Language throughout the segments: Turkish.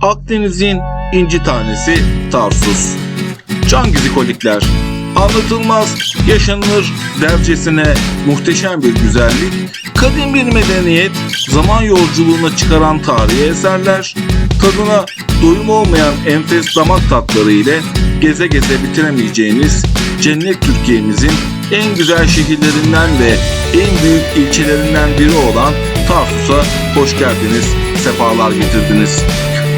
Akdeniz'in inci tanesi Tarsus. Can gizikolikler. Anlatılmaz, yaşanılır dercesine muhteşem bir güzellik, kadim bir medeniyet, zaman yolculuğuna çıkaran tarihi eserler, tadına doyum olmayan enfes damak tatları ile geze geze bitiremeyeceğiniz cennet Türkiye'mizin en güzel şehirlerinden ve en büyük ilçelerinden biri olan Tarsus'a hoş geldiniz, sefalar getirdiniz.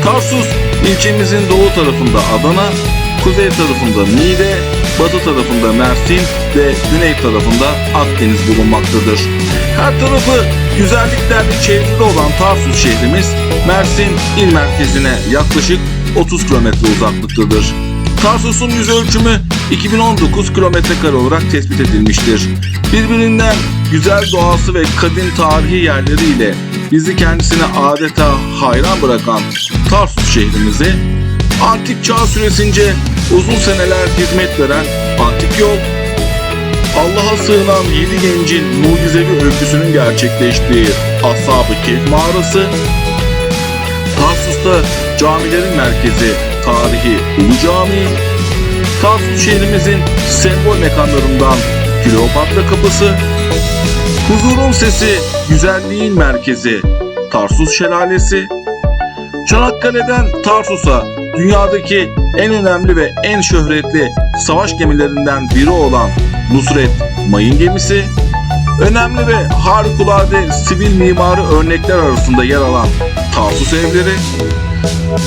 Tarsus ilçemizin doğu tarafında Adana, kuzey tarafında Niğde, batı tarafında Mersin ve güney tarafında Akdeniz bulunmaktadır. Her tarafı güzelliklerle çevrili olan Tarsus şehrimiz Mersin il merkezine yaklaşık 30 kilometre uzaklıktadır. Tarsus'un yüz ölçümü 2019 kilometre kare olarak tespit edilmiştir. Birbirinden güzel doğası ve kadim tarihi yerleriyle bizi kendisine adeta hayran bırakan Tarsus şehrimizi antik çağ süresince uzun seneler hizmet veren antik yol, Allah'a sığınan yedi gencin mucizevi öyküsünün gerçekleştiği Ashab-ı Kehf mağarası, Tarsus'ta camilerin merkezi tarihi Ulu Camii, Tarsus şehrimizin sembol mekanlarından Kleopatra Kapısı, huzurun sesi, güzelliğin merkezi Tarsus Şelalesi, Çanakkale'den Tarsus'a dünyadaki en önemli ve en şöhretli savaş gemilerinden biri olan Nusret Mayın gemisi, önemli ve harikulade sivil mimari örnekler arasında yer alan Tarsus evleri,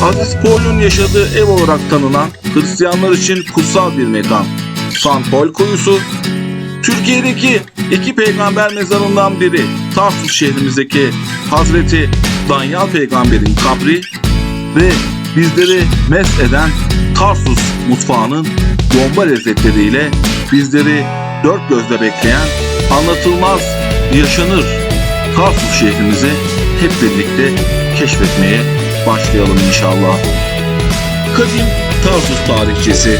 Aziz Paul'un yaşadığı ev olarak tanınan Hristiyanlar için kutsal bir mekan, San Paul Kuyusu, Türkiye'deki iki peygamber mezarından biri Tarsus şehrimizdeki Hazreti Danyal peygamberin kabri ve bizleri mest eden Tarsus mutfağının bomba lezzetleriyle bizleri dört gözle bekleyen anlatılmaz yaşanır Tarsus şehrimizi hep birlikte keşfetmeye başlayalım inşallah. Kadim Tarsus tarihçesi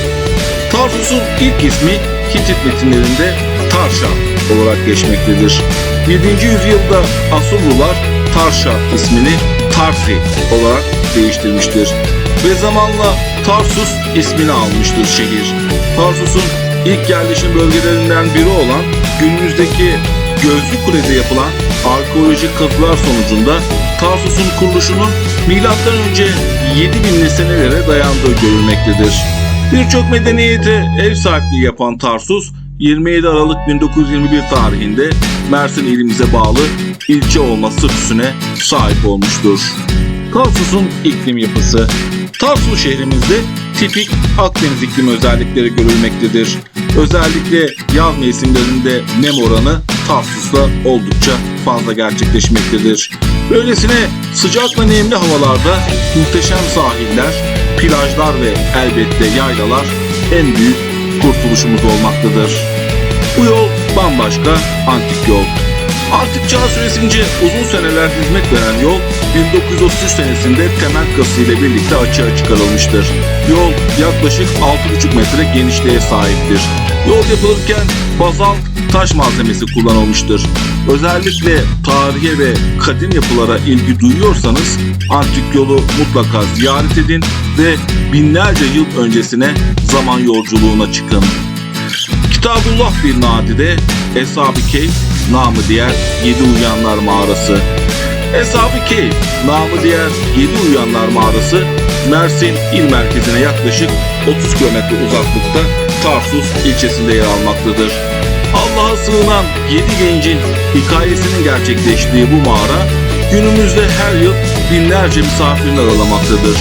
Tarsus'un ilk ismi Hitit metinlerinde Tarşa olarak geçmektedir. 7. yüzyılda Asurlular Tarşa ismini Tarsi olarak değiştirmiştir. Ve zamanla Tarsus ismini almıştır şehir. Tarsus'un ilk yerleşim bölgelerinden biri olan günümüzdeki Gözlü Kule'de yapılan arkeolojik kazılar sonucunda Tarsus'un kuruluşunun M.Ö. 7000'li senelere dayandığı görülmektedir. Birçok medeniyete ev sahipliği yapan Tarsus, 27 Aralık 1921 tarihinde Mersin ilimize bağlı ilçe olma statüsüne sahip olmuştur. Tarsus'un iklim yapısı Tarsus şehrimizde tipik Akdeniz iklimi özellikleri görülmektedir. Özellikle yaz mevsimlerinde nem oranı Tarsus'ta oldukça fazla gerçekleşmektedir. Böylesine sıcak ve nemli havalarda muhteşem sahiller, plajlar ve elbette yaylalar en büyük kurtuluşumuz olmaktadır. Bu yol bambaşka antik yol. Antik çağ süresince uzun seneler hizmet veren yol 1933 senesinde temel kası ile birlikte açığa çıkarılmıştır. Yol yaklaşık 6,5 metre genişliğe sahiptir. Yol yapılırken bazalt taş malzemesi kullanılmıştır. Özellikle tarihe ve kadim yapılara ilgi duyuyorsanız antik yolu mutlaka ziyaret edin ve binlerce yıl öncesine zaman yolculuğuna çıkın. Kitabullah bir nadide Eshab-ı Keyf namı diğer Yedi Uyanlar Mağarası. Eshab-ı namı diğer Yedi Uyanlar Mağarası Mersin il merkezine yaklaşık 30 kilometre uzaklıkta Tarsus ilçesinde yer almaktadır. Allah'a sığınan yedi gencin hikayesinin gerçekleştiği bu mağara günümüzde her yıl binlerce misafirini ağırlamaktadır.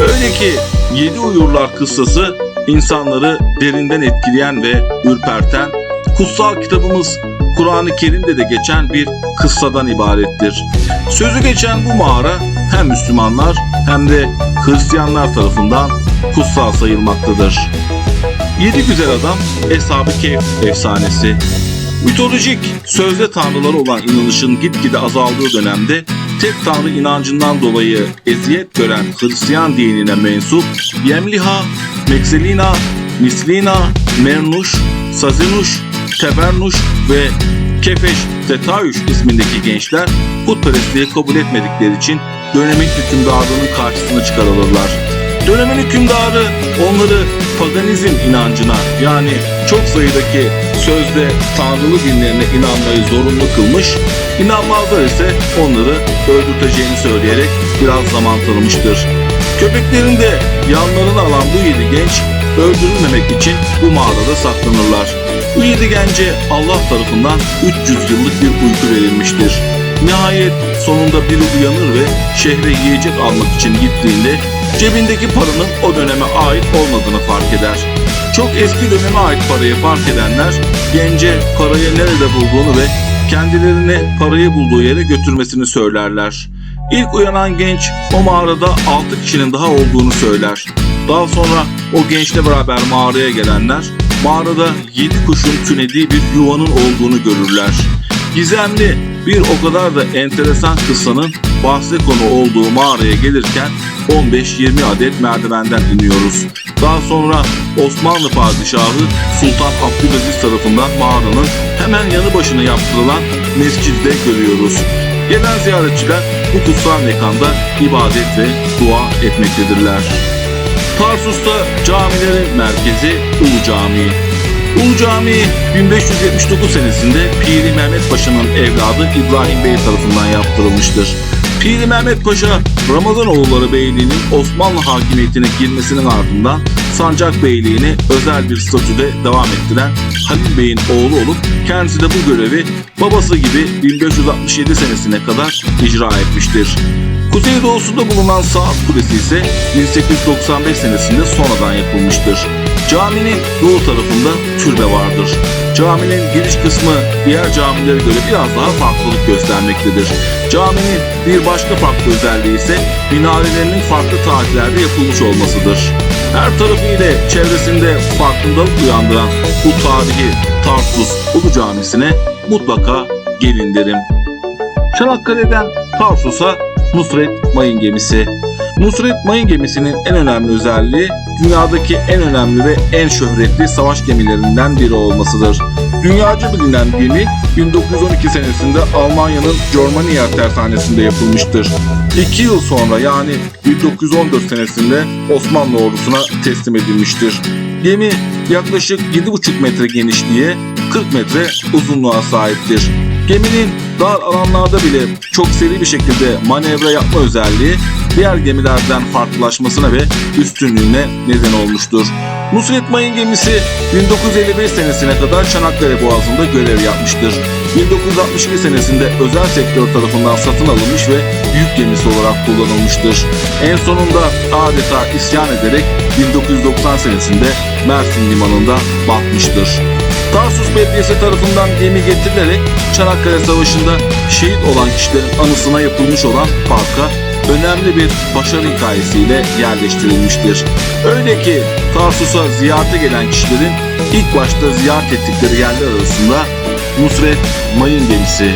Öyle ki Yedi Uyurlar kıssası insanları derinden etkileyen ve ürperten kutsal kitabımız Kur'an-ı Kerim'de de geçen bir kıssadan ibarettir. Sözü geçen bu mağara hem Müslümanlar hem de Hristiyanlar tarafından kutsal sayılmaktadır. Yedi güzel adam Eshab-ı Kehf efsanesi. Mitolojik sözde tanrıları olan inanışın gitgide azaldığı dönemde tek tanrı inancından dolayı eziyet gören Hristiyan dinine mensup Yemliha, Mekselina, Mislina, Mernuş, Sazinuş, Tebernuş ve Kefeş Tetayüş ismindeki gençler putperestliği kabul etmedikleri için dönemin hükümdarının karşısına çıkarılırlar. Dönemin hükümdarı onları paganizm inancına yani çok sayıdaki sözde tanrılı dinlerine inanmayı zorunlu kılmış, inanmazlar ise onları öldürteceğini söyleyerek biraz zaman tanımıştır. Köpeklerin de yanlarına alan bu yedi genç öldürülmemek için bu mağarada saklanırlar. Bu yedi gence Allah tarafından 300 yıllık bir uyku verilmiştir. Nihayet sonunda biri uyanır ve şehre yiyecek almak için gittiğinde cebindeki paranın o döneme ait olmadığını fark eder. Çok eski döneme ait parayı fark edenler gence parayı nerede bulduğunu ve kendilerini parayı bulduğu yere götürmesini söylerler. İlk uyanan genç o mağarada 6 kişinin daha olduğunu söyler. Daha sonra o gençle beraber mağaraya gelenler mağarada 7 kuşun tünediği bir yuvanın olduğunu görürler. Gizemli bir o kadar da enteresan kıssanın bahse konu olduğu mağaraya gelirken 15-20 adet merdivenden iniyoruz. Daha sonra Osmanlı Padişahı Sultan Abdülaziz tarafından mağaranın hemen yanı başına yaptırılan mescidde görüyoruz. Gelen ziyaretçiler bu kutsal mekanda ibadet ve dua etmektedirler. Tarsus'ta camilerin merkezi Ulu Camii. Ulu Camii 1579 senesinde Piri Mehmet Paşa'nın evladı İbrahim Bey tarafından yaptırılmıştır. Piri Mehmet Paşa Ramazanoğulları Beyliği'nin Osmanlı hakimiyetine girmesinin ardından Sancak Beyliği'ni özel bir statüde devam ettiren Halil Bey'in oğlu olup kendisi de bu görevi babası gibi 1567 senesine kadar icra etmiştir. Kuzeydoğusunda bulunan Saat Kulesi ise 1895 senesinde sonradan yapılmıştır. Caminin doğu tarafında türbe vardır. Caminin giriş kısmı diğer camilere göre biraz daha farklılık göstermektedir. Caminin bir başka farklı özelliği ise minarelerinin farklı tarihlerde yapılmış olmasıdır. Her tarafı ile çevresinde farkındalık uyandıran bu tarihi Tarsus Ulu Camisi'ne mutlaka gelin derim. Çanakkale'den Tarsus'a Nusret Mayın Gemisi. Nusret Mayın Gemisi'nin en önemli özelliği dünyadaki en önemli ve en şöhretli savaş gemilerinden biri olmasıdır. Dünyaca bilinen gemi 1912 senesinde Almanya'nın Germania tersanesinde yapılmıştır. 2 yıl sonra yani 1914 senesinde Osmanlı ordusuna teslim edilmiştir. Gemi yaklaşık 7,5 metre genişliğe 40 metre uzunluğa sahiptir. Geminin dar alanlarda bile çok seri bir şekilde manevra yapma özelliği diğer gemilerden farklılaşmasına ve üstünlüğüne neden olmuştur. Nusret Mayın gemisi 1955 senesine kadar Çanakkale Boğazı'nda görev yapmıştır. 1962 senesinde özel sektör tarafından satın alınmış ve yük gemisi olarak kullanılmıştır. En sonunda adeta isyan ederek 1990 senesinde Mersin Limanı'nda batmıştır. Tarsus Belediyesi tarafından gemi getirilerek Çanakkale Savaşı'nda şehit olan kişilerin anısına yapılmış olan parka önemli bir başarı hikayesiyle yerleştirilmiştir. Öyle ki Tarsus'a ziyarete gelen kişilerin ilk başta ziyaret ettikleri yerler arasında Nusret Mayın gemisi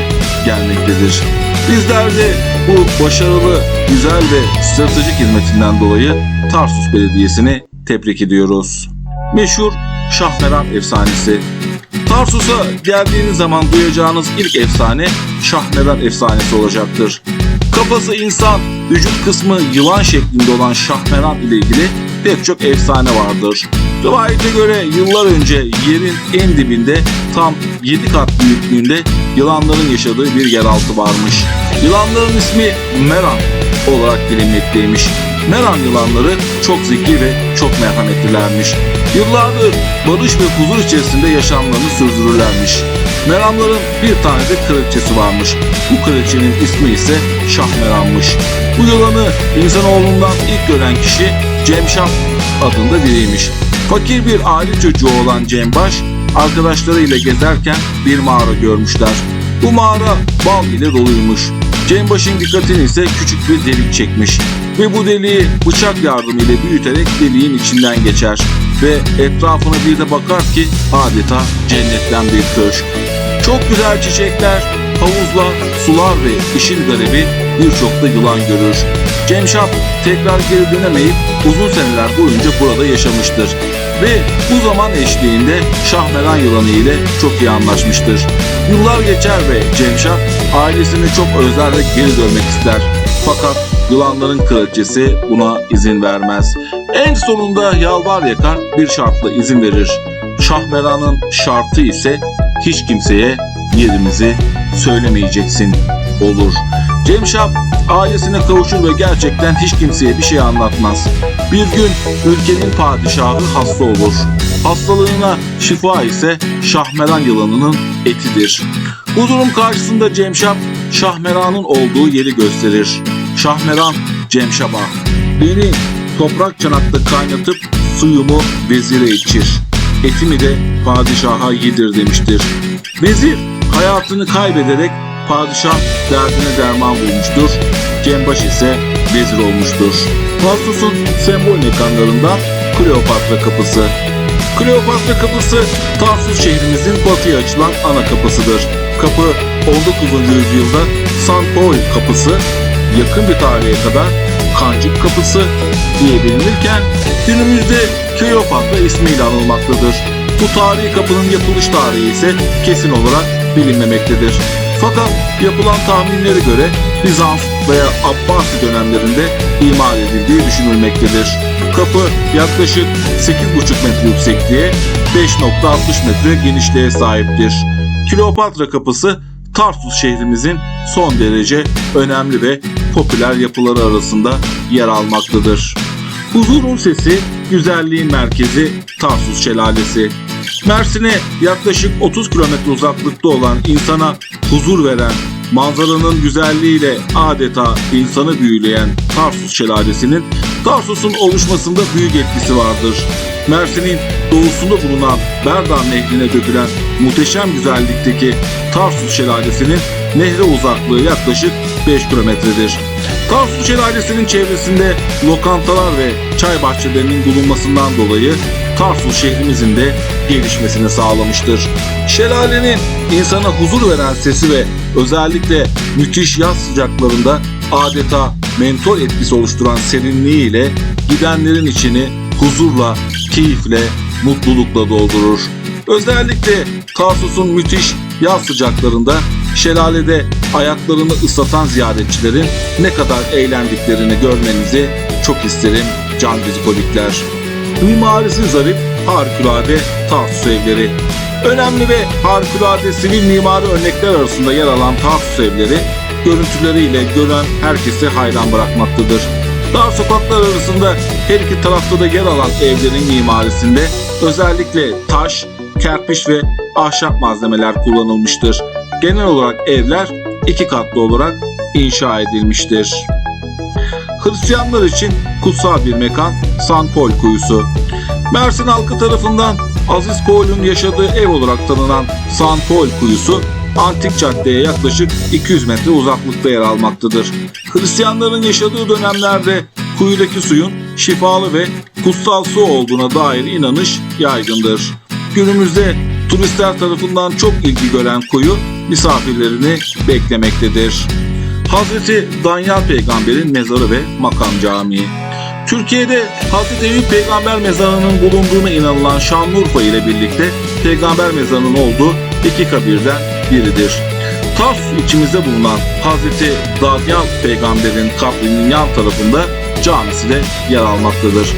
gelmektedir. Bizler de bu başarılı, güzel ve stratejik hizmetinden dolayı Tarsus Belediyesi'ni tebrik ediyoruz. Meşhur Şahmeran efsanesi. Tarsus'a geldiğiniz zaman duyacağınız ilk efsane Şahmeran efsanesi olacaktır. Kafası insan, vücut kısmı yılan şeklinde olan Şahmeran ile ilgili pek çok efsane vardır. Rivayete göre yıllar önce yerin en dibinde tam 7 kat büyüklüğünde yılanların yaşadığı bir yeraltı varmış. Yılanların ismi Meran olarak bilinmekteymiş. Meran yılanları çok zeki ve çok merhametlilermiş. Yıllardır barış ve huzur içerisinde yaşamlarını sürdürürlermiş. Meramların bir tane de kraliçesi varmış. Bu kraliçenin ismi ise Şahmeran'mış. Bu yılanı insanoğlundan ilk gören kişi Cemşah adında biriymiş. Fakir bir aile çocuğu olan Cembaş arkadaşlarıyla gezerken bir mağara görmüşler. Bu mağara bal ile doluymuş. Cembaş'ın dikkatini ise küçük bir delik çekmiş ve bu deliği bıçak yardımıyla büyüterek deliğin içinden geçer ve etrafına bir de bakar ki adeta cennetten bir köşk. Çok güzel çiçekler, havuzlar, sular ve işin garibi birçok da yılan görür. Cemşap tekrar geri dönemeyip uzun seneler boyunca burada yaşamıştır ve bu zaman eşliğinde Şahmeran yılanı ile çok iyi anlaşmıştır. Yıllar geçer ve Cemşap ailesini çok özler ve geri dönmek ister. Fakat yılanların kraliçesi buna izin vermez. En sonunda yalvar yakar bir şartla izin verir. Şahmeran'ın şartı ise hiç kimseye yerimizi söylemeyeceksin olur. Cemşah ailesine kavuşur ve gerçekten hiç kimseye bir şey anlatmaz. Bir gün ülkenin padişahı hasta olur. Hastalığına şifa ise Şahmeran yılanının etidir. Bu durum karşısında Cemşah Şahmeran'ın olduğu yeri gösterir. Şahmeran Cemşah'a beni toprak çanakta kaynatıp suyumu vezire içir. Etimi de padişaha yedir demiştir. Vezir hayatını kaybederek padişah derdine derman bulmuştur. Cembaş ise vezir olmuştur. Tarsus'un sembol mekanlarından Kleopatra Kapısı. Kleopatra Kapısı Tarsus şehrimizin batıya açılan ana kapısıdır. Kapı 19. yüzyılda San Paul Kapısı, yakın bir tarihe kadar Kancık Kapısı diye bilinirken günümüzde Kleopatra ismiyle anılmaktadır. Bu tarihi kapının yapılış tarihi ise kesin olarak bilinmemektedir. Fakat yapılan tahminlere göre Bizans veya Abbasi dönemlerinde imal edildiği düşünülmektedir. Kapı yaklaşık 8,5 metre yüksekliğe, 5,60 metre genişliğe sahiptir. Kleopatra Kapısı Tarsus şehrimizin son derece önemli ve popüler yapıları arasında yer almaktadır. Huzurun sesi, güzelliğin merkezi Tarsus Şelalesi. Mersin'e yaklaşık 30 kilometre uzaklıkta olan insana huzur veren, manzaranın güzelliğiyle adeta insanı büyüleyen Tarsus Şelalesi'nin Tarsus'un oluşmasında büyük etkisi vardır. Mersin'in doğusunda bulunan Berdan Nehri'ne dökülen muhteşem güzellikteki Tarsus Şelalesi'nin nehre uzaklığı yaklaşık 5 kilometredir. Tarsus Şelalesi'nin çevresinde lokantalar ve çay bahçelerinin bulunmasından dolayı Tarsus şehrimizin de gelişmesini sağlamıştır. Şelalenin insana huzur veren sesi ve özellikle müthiş yaz sıcaklarında adeta mentor etkisi oluşturan serinliğiyle gidenlerin içini huzurla, keyifle, mutlulukla doldurur. Özellikle Tarsus'un müthiş yaz sıcaklarında şelalede ayaklarını ıslatan ziyaretçilerin ne kadar eğlendiklerini görmenizi çok isterim can dizikolikler. Mimarisi zarif, harikulade Tarsus evleri. Önemli ve harikulade sivil mimari örnekler arasında yer alan Tarsus evleri, görüntüleriyle gören herkese hayran bırakmaktadır. Dar sokaklar arasında her iki tarafta da yer alan evlerin mimarisinde özellikle taş, kerpiç ve ahşap malzemeler kullanılmıştır. Genel olarak evler iki katlı olarak inşa edilmiştir. Hristiyanlar için kutsal bir mekan San Paul Kuyusu. Mersin halkı tarafından Aziz Paul'un yaşadığı ev olarak tanınan San Paul Kuyusu antik caddeye yaklaşık 200 metre uzaklıkta yer almaktadır. Hristiyanların yaşadığı dönemlerde kuyudaki suyun şifalı ve kutsal su olduğuna dair inanış yaygındır. Günümüzde turistler tarafından çok ilgi gören kuyu misafirlerini beklemektedir. Hazreti Danyal Peygamber'in mezarı ve makam camii. Türkiye'de Hazreti Eyüp Peygamber mezarının bulunduğuna inanılan Şanlıurfa ile birlikte Peygamber mezarının olduğu iki kabirden biridir. Tarsus içimizde bulunan Hazreti Danyal Peygamber'in kabrinin yan tarafında camisi de yer almaktadır.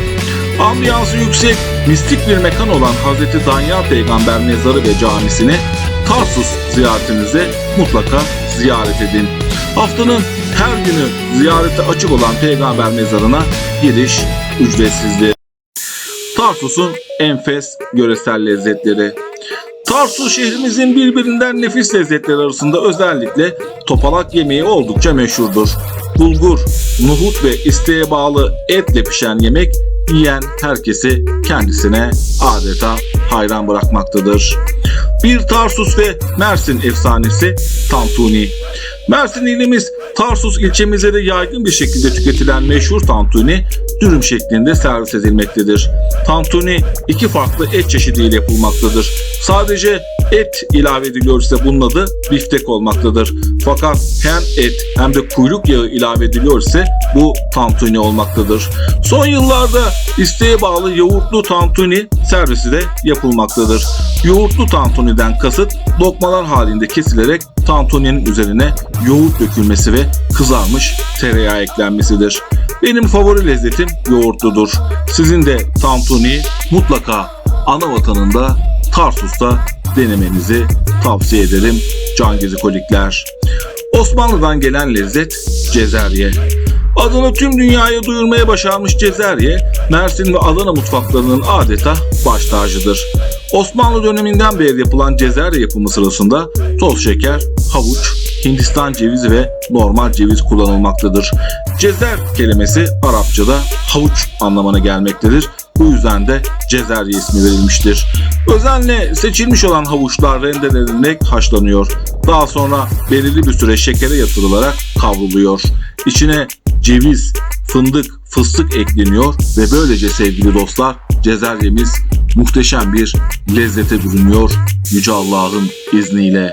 Ambiyansı yüksek, mistik bir mekan olan Hazreti Danyal Peygamber mezarı ve camisini Tarsus ziyaretinize mutlaka ziyaret edin. Haftanın her günü ziyarete açık olan peygamber mezarına giriş ücretsizdir. Tarsus'un enfes göresel lezzetleri. Tarsus şehrimizin birbirinden nefis lezzetleri arasında özellikle topalak yemeği oldukça meşhurdur. Bulgur, nohut ve isteğe bağlı etle pişen yemek yiyen herkesi kendisine adeta hayran bırakmaktadır. Bir Tarsus ve Mersin efsanesi Tantuni. Mersin ilimiz Tarsus ilçemizde de yaygın bir şekilde tüketilen meşhur tantuni dürüm şeklinde servis edilmektedir. Tantuni iki farklı et çeşidiyle yapılmaktadır. Sadece et ilave ediliyorsa bunun adı biftek olmaktadır. Fakat hem et hem de kuyruk yağı ilave ediliyorsa bu tantuni olmaktadır. Son yıllarda isteğe bağlı yoğurtlu tantuni servisi de yapılmaktadır. Yoğurtlu tantuniden kasıt lokmalar halinde kesilerek tantuninin üzerine yoğurt dökülmesi ve kızarmış tereyağı eklenmesidir. Benim favori lezzetim yoğurtludur. Sizin de tantuni mutlaka ana vatanında Tarsus'ta denemenizi tavsiye ederim can gezikolikler. Osmanlı'dan gelen lezzet cezerye. Adını tüm dünyaya duyurmaya başarmış cezerye, Mersin ve Adana mutfaklarının adeta baş tacıdır. Osmanlı döneminden beri yapılan cezerye yapımı sırasında toz şeker, havuç, Hindistan cevizi ve normal ceviz kullanılmaktadır. Cezer kelimesi Arapçada havuç anlamına gelmektedir. Bu yüzden de cezerye ismi verilmiştir. Özenle seçilmiş olan havuçlar rendelenerek haşlanıyor. Daha sonra belirli bir süre şekere yatırılarak kavruluyor. İçine ceviz, fındık, fıstık ekleniyor ve böylece sevgili dostlar cezeryemiz muhteşem bir lezzete bürünüyor Yüce Allah'ın izniyle.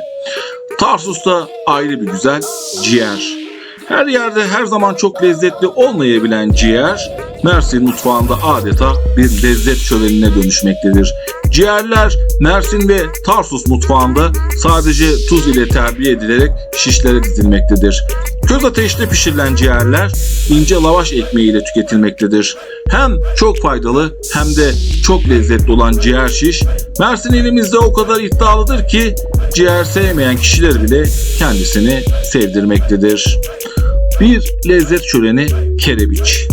Tarsus'ta ayrı bir güzel ciğer. Her yerde her zaman çok lezzetli olmayabilen ciğer, Mersin mutfağında adeta bir lezzet şölenine dönüşmektedir. Ciğerler Mersin ve Tarsus mutfağında sadece tuz ile terbiye edilerek şişlere dizilmektedir. Köz ateşte pişirilen ciğerler ince lavaş ekmeği ile tüketilmektedir. Hem çok faydalı hem de çok lezzetli olan ciğer şiş, Mersin ilimizde o kadar iddialıdır ki ciğer sevmeyen kişiler bile kendisini sevdirmektedir. Bir lezzet şöleni kerebiç.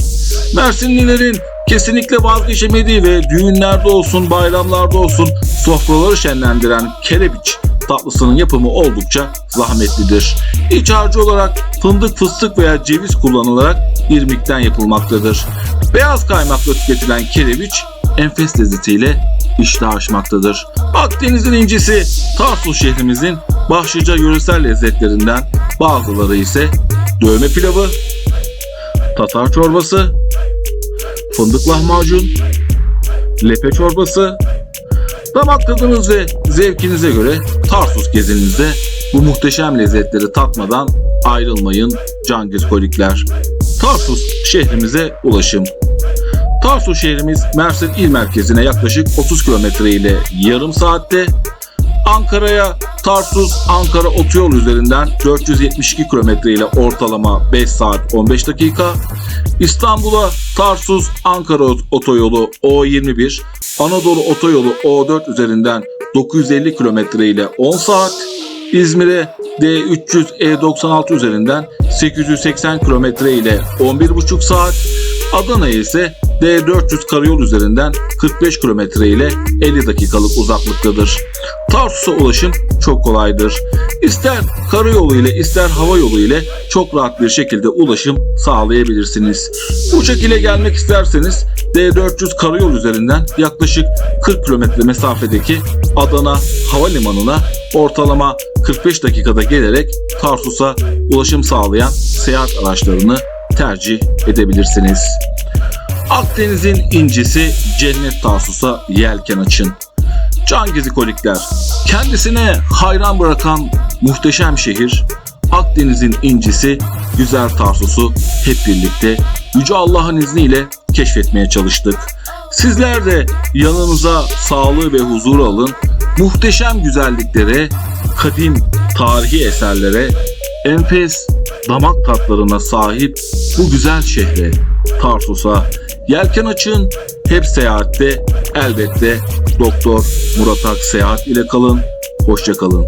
Mersinlilerin kesinlikle vazgeçemediği ve düğünlerde olsun, bayramlarda olsun sofraları şenlendiren kerebiç tatlısının yapımı oldukça zahmetlidir. İç harcı olarak fındık, fıstık veya ceviz kullanılarak irmikten yapılmaktadır. Beyaz kaymakla tüketilen kerebiç enfes lezzetiyle iştah açmaktadır. Akdeniz'in incisi Tarsus şehrimizin başlıca yöresel lezzetlerinden bazıları ise dövme pilavı, tatar çorbası, fındık lahmacun, lepe çorbası, damak tadınız ve zevkinize göre Tarsus gezinizde bu muhteşem lezzetleri tatmadan ayrılmayın can kolikler. Tarsus şehrimize ulaşım. Tarsus şehrimiz Mersin il merkezine yaklaşık 30 kilometre ile yarım saatte, Ankara'ya Tarsus Ankara otoyol üzerinden 472 kilometre ile ortalama 5 saat 15 dakika, İstanbul'a Tarsus Ankara otoyolu O21, Anadolu otoyolu O4 üzerinden 950 kilometre ile 10 saat, İzmir'e D300 E96 üzerinden 880 kilometre ile 11,5 saat, Adana'ya ise D400 karayol üzerinden 45 kilometre ile 50 dakikalık uzaklıktadır. Tarsus'a ulaşım çok kolaydır. İster karayolu ile ister hava yolu ile çok rahat bir şekilde ulaşım sağlayabilirsiniz. Uçak ile gelmek isterseniz D400 karayol üzerinden yaklaşık 40 kilometre mesafedeki Adana Havalimanı'na ortalama 45 dakikada gelerek Tarsus'a ulaşım sağlayan seyahat araçlarını tercih edebilirsiniz. Akdeniz'in incisi Cennet Tarsus'a yelken açın. Can gezikolikler, kendisine hayran bırakan muhteşem şehir, Akdeniz'in incisi güzel Tarsus'u hep birlikte Yüce Allah'ın izniyle keşfetmeye çalıştık. Sizler de yanınıza sağlığı ve huzuru alın, muhteşem güzelliklere, kadim tarihi eserlere, enfes damak tatlarına sahip bu güzel şehre, Tarsus'a yelken açın, hep seyahatte elbette Doktor Murat Ak Seyahat ile kalın, hoşça kalın.